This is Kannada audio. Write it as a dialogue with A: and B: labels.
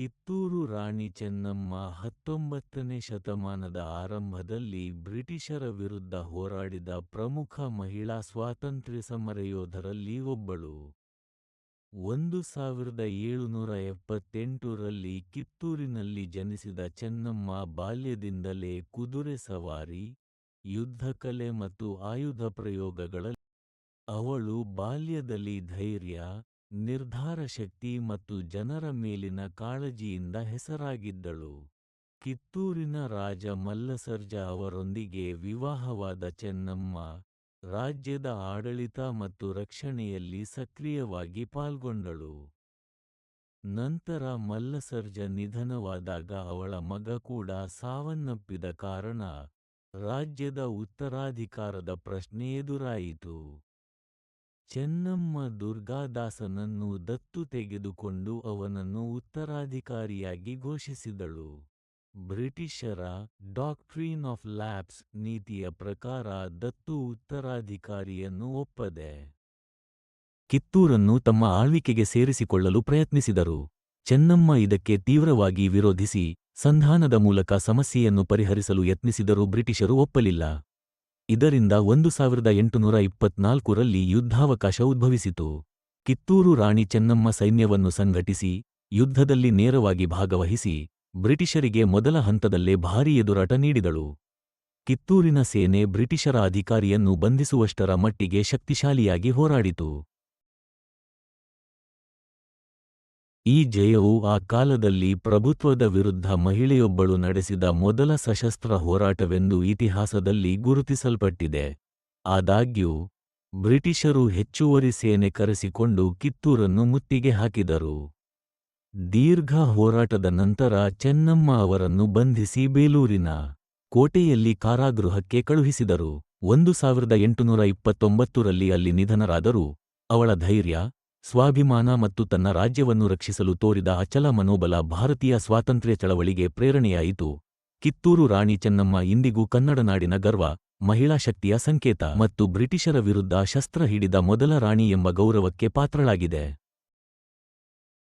A: ಕಿತ್ತೂರು ರಾಣಿ ಚೆನ್ನಮ್ಮ ಹತ್ತೊಂಬತ್ತನೇ ಶತಮಾನದ ಆರಂಭದಲ್ಲಿ ಬ್ರಿಟಿಷರ ವಿರುದ್ಧ ಹೋರಾಡಿದ ಪ್ರಮುಖ ಮಹಿಳಾ ಸ್ವಾತಂತ್ರ್ಯ ಸಮರಯೋಧರಲ್ಲಿ ಒಬ್ಬಳು. ಒಂದು ಸಾವಿರದ ಏಳುನೂರ ಎಪ್ಪತ್ತೆಂಟರಲ್ಲಿ ಕಿತ್ತೂರಿನಲ್ಲಿ ಜನಿಸಿದ ಚೆನ್ನಮ್ಮ ಬಾಲ್ಯದಿಂದಲೇ ಕುದುರೆ ಸವಾರಿ, ಯುದ್ಧಕಲೆ ಮತ್ತು ಆಯುಧ ಪ್ರಯೋಗಗಳಲ್ಲಿ ಅವಳು ಬಾಲ್ಯದಲ್ಲಿ ಧೈರ್ಯ, ನಿರ್ಧಾರಶಕ್ತಿ ಮತ್ತು ಜನರ ಮೇಲಿನ ಕಾಳಜಿಯಿಂದ ಹೆಸರಾಗಿದ್ದಳು. ಕಿತ್ತೂರಿನ ರಾಜ ಮಲ್ಲಸರ್ಜ ಅವರೊಂದಿಗೆ ವಿವಾಹವಾದ ಚೆನ್ನಮ್ಮ, ರಾಜ್ಯದ ಆಡಳಿತ ಮತ್ತು ರಕ್ಷಣೆಯಲ್ಲಿ ಸಕ್ರಿಯವಾಗಿ ಪಾಲ್ಗೊಂಡಳು. ನಂತರ ಮಲ್ಲಸರ್ಜ ನಿಧನವಾದಾಗ ಅವಳ ಮಗ ಕೂಡ ಸಾವನ್ನಪ್ಪಿದ ಕಾರಣ, ರಾಜ್ಯದ ಉತ್ತರಾಧಿಕಾರದ ಪ್ರಶ್ನೆ ಎದುರಾಯಿತು. ಚೆನ್ನಮ್ಮ ದುರ್ಗಾದಾಸನನ್ನು ದತ್ತು ತೆಗೆದುಕೊಂಡು ಅವನನ್ನು ಉತ್ತರಾಧಿಕಾರಿಯಾಗಿ ಘೋಷಿಸಿದಳು. ಬ್ರಿಟಿಷರ ಡಾಕ್ಟ್ರೀನ್ ಆಫ್ ಲ್ಯಾಪ್ಸ್" ನೀತಿಯ ಪ್ರಕಾರ ದತ್ತು ಉತ್ತರಾಧಿಕಾರಿಯನ್ನು ಒಪ್ಪದೆ. ಕಿತ್ತೂರನ್ನು ತಮ್ಮ ಆಳ್ವಿಕೆಗೆ ಸೇರಿಸಿಕೊಳ್ಳಲು ಪ್ರಯತ್ನಿಸಿದರು. ಚೆನ್ನಮ್ಮ ಇದಕ್ಕೆ ತೀವ್ರವಾಗಿ ವಿರೋಧಿಸಿ, ಸಂಧಾನದ ಮೂಲಕ ಸಮಸ್ಯೆಯನ್ನು ಪರಿಹರಿಸಲು ಯತ್ನಿಸಿದರೂ ಬ್ರಿಟಿಷರು ಒಪ್ಪಲಿಲ್ಲ. ಇದರಿಂದ ಒಂದು ಸಾವಿರದ ಎಂಟುನೂರ ಇಪ್ಪತ್ನಾಲ್ಕರಲ್ಲಿ ಯುದ್ಧಾವಕಾಶ ಉದ್ಭವಿಸಿತು. ಕಿತ್ತೂರು ರಾಣಿ ಚೆನ್ನಮ್ಮ ಸೈನ್ಯವನ್ನು ಸಂಘಟಿಸಿ, ಯುದ್ಧದಲ್ಲಿ ನೇರವಾಗಿ ಭಾಗವಹಿಸಿ, ಬ್ರಿಟಿಷರಿಗೆ ಮೊದಲ ಹಂತದಲ್ಲೇ ಭಾರೀ ಎದುರಾಟ ನೀಡಿದಳು. ಕಿತ್ತೂರಿನ ಸೇನೆ ಬ್ರಿಟಿಷರ ಅಧಿಕಾರಿಯನ್ನು ಬಂಧಿಸುವಷ್ಟರ ಮಟ್ಟಿಗೆ ಶಕ್ತಿಶಾಲಿಯಾಗಿ ಹೋರಾಡಿತು. ಈ ಜಯವು ಆ ಕಾಲದಲ್ಲಿ ಪ್ರಭುತ್ವದ ವಿರುದ್ಧ ಮಹಿಳೆಯೊಬ್ಬಳು ನಡೆಸಿದ ಮೊದಲ ಸಶಸ್ತ್ರ ಹೋರಾಟವೆಂದು ಇತಿಹಾಸದಲ್ಲಿ ಗುರುತಿಸಲ್ಪಟ್ಟಿದೆ. ಆದಾಗ್ಯೂ, ಬ್ರಿಟಿಷರು ಹೆಚ್ಚುವರಿ ಸೇನೆ ಕರೆಸಿಕೊಂಡು ಕಿತ್ತೂರನ್ನು ಮುತ್ತಿಗೆ ಹಾಕಿದರು. ದೀರ್ಘ ಹೋರಾಟದ ನಂತರ ಚೆನ್ನಮ್ಮ ಅವರನ್ನು ಬಂಧಿಸಿ ಬೇಲೂರಿನ ಕೋಟೆಯಲ್ಲಿ ಕಾರಾಗೃಹಕ್ಕೆ ಕಳುಹಿಸಿದರು. ಒಂದು ಸಾವಿರದ ಎಂಟುನೂರ ಇಪ್ಪತ್ತೊಂಬತ್ತರಲ್ಲಿ ಅಲ್ಲಿ ನಿಧನರಾದರೂ, ಅವಳ ಧೈರ್ಯ, ಸ್ವಾಭಿಮಾನ ಮತ್ತು ತನ್ನ ರಾಜ್ಯವನ್ನು ರಕ್ಷಿಸಲು ತೋರಿದ ಅಚಲ ಮನೋಬಲ ಭಾರತೀಯ ಸ್ವಾತಂತ್ರ್ಯ ಚಳವಳಿಗೆ ಪ್ರೇರಣೆಯಾಯಿತು. ಕಿತ್ತೂರು ರಾಣಿ ಚೆನ್ನಮ್ಮ ಇಂದಿಗೂ ಕನ್ನಡ ನಾಡಿನ ಗರ್ವ, ಮಹಿಳಾ ಶಕ್ತಿಯ ಸಂಕೇತ ಮತ್ತು ಬ್ರಿಟಿಷರ ವಿರುದ್ಧ ಶಸ್ತ್ರ ಹಿಡಿದ ಮೊದಲ ರಾಣಿ ಎಂಬ ಗೌರವಕ್ಕೆ ಪಾತ್ರಳಾಗಿದೆ.